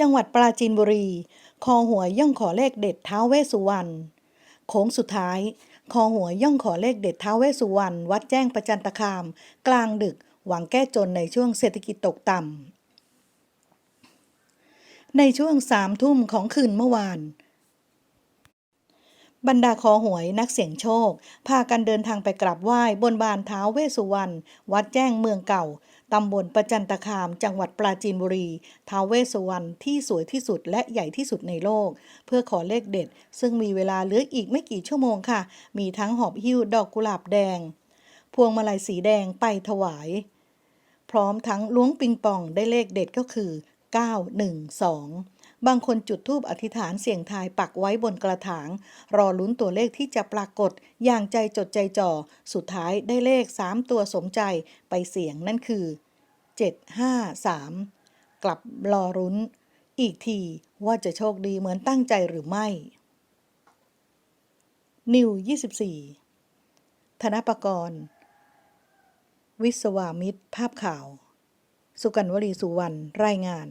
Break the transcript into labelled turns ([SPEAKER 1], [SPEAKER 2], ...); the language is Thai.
[SPEAKER 1] จังหวัดปราจีนบุรี คอหวยย่องขอเลขเด็ดท้าวเวสุวรรณโค้งสุดท้าย คอหวยย่องขอเลขเด็ดท้าวเวสุวรรณวัดแจ้งประจันตคาม กลางดึก หวังแก้จนในช่วงเศรษฐกิจตกต่ำในช่วงสามทุ่มของคืนเมื่อวานบรรดาคอหวยนักเสี่ยงโชค พากันเดินทางไปกราบไหว้บนบานเท้าเวสุวรรณวัดแจ้งเมืองเก่า ตำบลประจันตคาม จังหวัดปราจีนบุรีท้าวเวสวรรณที่สวยที่สุดและใหญ่ที่สุดในโลก เพื่อขอเลขเด็ด ซึ่งมีเวลาเหลืออีกไม่กี่ชั่วโมงค่ะ มีทั้งหอบหิ้วดอกกุหลาบแดง พวงมาลัยสีแดงไปถวาย พร้อมทั้งล้วงปิงปองได้เลขเด็ดก็คือ 912 บางคนจุดธูปอธิษฐานเสี่ยงทายปักไว้บนกระถาง รอลุ้นตัวเลขที่จะปรากฏ อย่างใจจดใจจ่อ สุดท้ายได้เลข 3 ตัวสมใจไปเสี่ยงนั่นคือ 753 กลับรอรุ้น อีกทีว่าจะโชคดีเหมือนตั้งใจหรือไม่นิว24 ธนปกรณ์ วิศวามิตร ภาพข่าว สุกันวลีสุวรรณ รายงาน